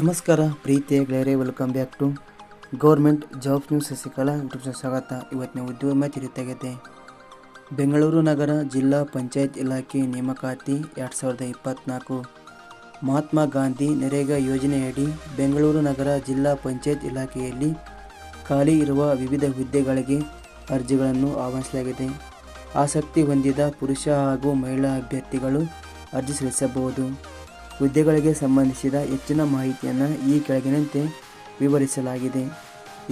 ನಮಸ್ಕಾರ, ಪ್ರೀತಿಯ ಗೆಳೆಯರೇ welcome back to government job news Sasikala ಯೂಟ್ಯೂಬ್ನ ಸ್ವಾಗತ. ಇವತ್ತಿನ ಉದ್ಯೋಗ ಮಾಹಿತಿ ತೆಗೆದೆ ಬೆಂಗಳೂರು ನಗರ ಜಿಲ್ಲಾ ಪಂಚಾಯತ್ ಇಲಾಖೆ ನೇಮಕಾತಿ ಎರಡು ಸಾವಿರದ ಇಪ್ಪತ್ತ್ನಾಲ್ಕು ಮಹಾತ್ಮ ಗಾಂಧಿ ನರೇಗಾ ಯೋಜನೆಯಡಿ ಬೆಂಗಳೂರು ನಗರ ಜಿಲ್ಲಾ ಪಂಚಾಯತ್ ಇಲಾಖೆಯಲ್ಲಿ ಖಾಲಿ ಇರುವ ವಿವಿಧ ಹುದ್ದೆಗಳಿಗೆ ಅರ್ಜಿಗಳನ್ನು ಆಹ್ವಾನಿಸಲಾಗಿದೆ. ಆಸಕ್ತಿ ಹೊಂದಿದ ಪುರುಷ ಹಾಗೂ ಮಹಿಳಾ ಅಭ್ಯರ್ಥಿಗಳು ಅರ್ಜಿ ಸಲ್ಲಿಸಬಹುದು ಹುದ್ದೆಗಳಿಗೆ ಸಂಬಂಧಿಸಿದ ಹೆಚ್ಚಿನ ಮಾಹಿತಿಯನ್ನು ಈ ಕೆಳಗಿನಂತೆ ವಿವರಿಸಲಾಗಿದೆ.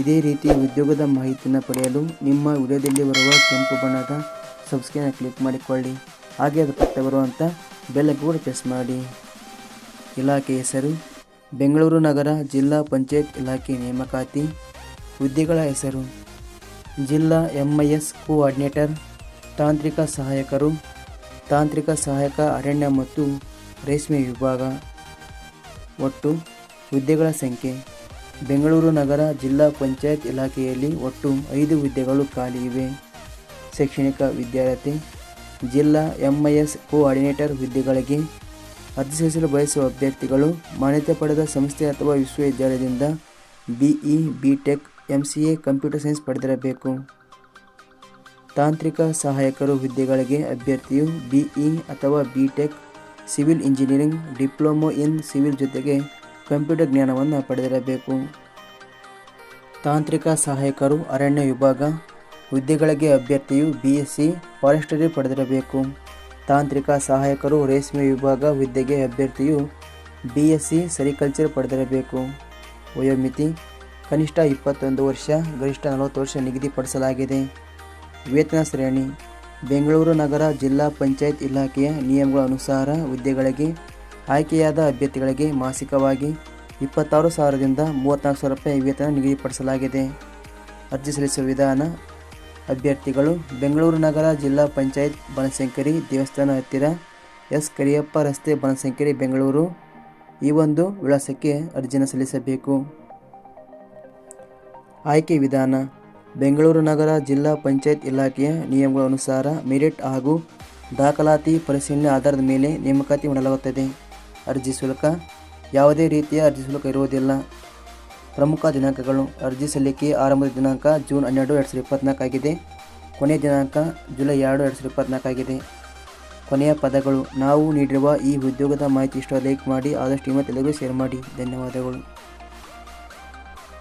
ಇದೇ ರೀತಿ ಉದ್ಯೋಗದ ಮಾಹಿತಿಯನ್ನು ಪಡೆಯಲು ನಿಮ್ಮ ವಿಡಿಯೋದಲ್ಲಿ ಬರುವ ಕೆಂಪು ಬಣ್ಣದ ಸಬ್ಸ್ಕ್ರೈಬ್ ಕ್ಲಿಕ್ ಮಾಡಿಕೊಳ್ಳಿ. ಹಾಗೆ ಅದು ಪಕ್ಕ ಬರುವಂಥ ಬೆಲ್ಲ ಕೂಡ ಪ್ರೆಸ್ ಮಾಡಿ. ಇಲಾಖೆ ಹೆಸರು, ಬೆಂಗಳೂರು ನಗರ, ಜಿಲ್ಲಾ ಪಂಚಾಯತ್ ಇಲಾಖೆ ನೇಮಕಾತಿ. ಹುದ್ದೆಗಳ ಹೆಸರು, ಜಿಲ್ಲಾ ಎಂ ಐ ಎಸ್ ಕೋಆರ್ಡಿನೇಟರ್ ತಾಂತ್ರಿಕ ಸಹಾಯಕರು ತಾಂತ್ರಿಕ ಸಹಾಯಕ, ಅರಣ್ಯ ಮತ್ತು ರೇಷ್ಮೆ ವಿಭಾಗ. ಒಟ್ಟು ಹುದ್ದೆಗಳ ಸಂಖ್ಯೆ. ಬೆಂಗಳೂರು ನಗರ ಜಿಲ್ಲಾ ಪಂಚಾಯತ್ ಇಲಾಖೆಯಲ್ಲಿ ಒಟ್ಟು ಐದು ಹುದ್ದೆಗಳು ಖಾಲಿ ಇವೆ. ಶೈಕ್ಷಣಿಕ ವಿದ್ಯಾರ್ಥಿ, ಜಿಲ್ಲಾ ಎಂ ಐ ಎಸ್ ಕೋಆರ್ಡಿನೇಟರ್ ಹುದ್ದೆಗಳಿಗೆ ಅರ್ಜಿ ಸಲ್ಲಿಸಲು ಬಯಸುವ ಅಭ್ಯರ್ಥಿಗಳು, ಮಾನ್ಯತೆ ಪಡೆದ ಸಂಸ್ಥೆ ಅಥವಾ ವಿಶ್ವವಿದ್ಯಾಲಯದಿಂದ BE B tech M C A computer science ಪಡೆದಿರಬೇಕು. ತಾಂತ್ರಿಕ ಸಹಾಯಕರು ಹುದ್ದೆಗಳಿಗೆ ಅಭ್ಯರ್ಥಿಯು ಬಿಇ ಅಥವಾ B tech civil engineering, diploma in civil ಜೊತೆಗೆ ಕಂಪ್ಯೂಟರ್ ಜ್ಞಾನವನ್ನು ಪಡೆದಿರಬೇಕು. ತಾಂತ್ರಿಕ ಸಹಾಯಕರು ಅರಣ್ಯ ವಿಭಾಗ, ಹುದ್ದೆಗಳಿಗೆ ಅಭ್ಯರ್ಥಿಯು ಬಿ ಎಸ್ ಸಿ ಫಾರೆಸ್ಟರಿ ಪಡೆದಿರಬೇಕು. ತಾಂತ್ರಿಕ ಸಹಾಯಕರು ರೇಷ್ಮೆ ವಿಭಾಗ, ಹುದ್ದೆಗೆ ಅಭ್ಯರ್ಥಿಯು ಬಿ ಎಸ್ ಸಿ ಸೆರಿಕಲ್ಚರ್ ಪಡೆದಿರಬೇಕು. ವಯೋಮಿತಿ, ಕನಿಷ್ಠ ಇಪ್ಪತ್ತೊಂದು ವರ್ಷ, ಗರಿಷ್ಠ ನಲವತ್ತು ವರ್ಷ ನಿಗದಿಪಡಿಸಲಾಗಿದೆ. ವೇತನ ಶ್ರೇಣಿ, ಬೆಂಗಳೂರು ನಗರ ಜಿಲ್ಲಾ ಪಂಚಾಯತ್ ಇಲಾಖೆಯ ನಿಯಮಗಳ ಅನುಸಾರ ಹುದ್ದೆಗಳಿಗೆ ಆಯ್ಕೆಯಾದ ಅಭ್ಯರ್ಥಿಗಳಿಗೆ ಮಾಸಿಕವಾಗಿ ಇಪ್ಪತ್ತಾರು ಸಾವಿರದಿಂದ ಮೂವತ್ತ್ನಾಲ್ಕು ಸಾವಿರ ರೂಪಾಯಿ ವೇತನ ನಿಗದಿಪಡಿಸಲಾಗಿದೆ. ಅರ್ಜಿ ಸಲ್ಲಿಸುವ ವಿಧಾನ, ಅಭ್ಯರ್ಥಿಗಳು ಬೆಂಗಳೂರು ನಗರ ಜಿಲ್ಲಾ ಪಂಚಾಯತ್ ಬನಶಂಕರಿ ದೇವಸ್ಥಾನ ಹತ್ತಿರ ಎಸ್ ಕರಿಯಪ್ಪ ರಸ್ತೆ ಬನಶಂಕರಿ ಬೆಂಗಳೂರು ಈ ಒಂದು ವಿಳಾಸಕ್ಕೆ ಅರ್ಜಿಯನ್ನು ಸಲ್ಲಿಸಬೇಕು. ಆಯ್ಕೆ ವಿಧಾನ ಬೆಂಗಳೂರು ನಗರ ಜಿಲ್ಲಾ ಪಂಚಾಯತ್ ಇಲಾಖೆಯ ನಿಯಮಗಳ ಅನುಸಾರ ಮೆರಿಟ್ ಹಾಗೂ ದಾಖಲಾತಿ ಪರಿಶೀಲನೆ ಆಧಾರದ ಮೇಲೆ ನೇಮಕಾತಿ ಮಾಡಲಾಗುತ್ತದೆ. ಅರ್ಜಿ ಶುಲ್ಕ, ಯಾವುದೇ ರೀತಿಯ ಅರ್ಜಿ ಶುಲ್ಕ ಇರುವುದಿಲ್ಲ. ಪ್ರಮುಖ ದಿನಾಂಕಗಳು, ಅರ್ಜಿ ಸಲ್ಲಿಕೆ ಆರಂಭದ ದಿನಾಂಕ ಜೂನ್ ಹನ್ನೆರಡು, ಎರಡು ಸಾವಿರದ ಇಪ್ಪತ್ತ್ನಾಲ್ಕು ಆಗಿದೆ. ಕೊನೆಯ ದಿನಾಂಕ ಜುಲೈ ಎರಡು ಎರಡು ಸಾವಿರದ ಇಪ್ಪತ್ತ್ನಾಲ್ಕು ಆಗಿದೆ. ಕೊನೆಯ ಪದಗಳು, ನಾವು ನೀಡಿರುವ ಈ ಉದ್ಯೋಗದ ಮಾಹಿತಿ ಇಷ್ಟ ಲೈಕ್ ಮಾಡಿ, ಆದಷ್ಟು ನಿಮ್ಮ ತೆಲುಗು ಶೇರ್ ಮಾಡಿ. ಧನ್ಯವಾದಗಳು.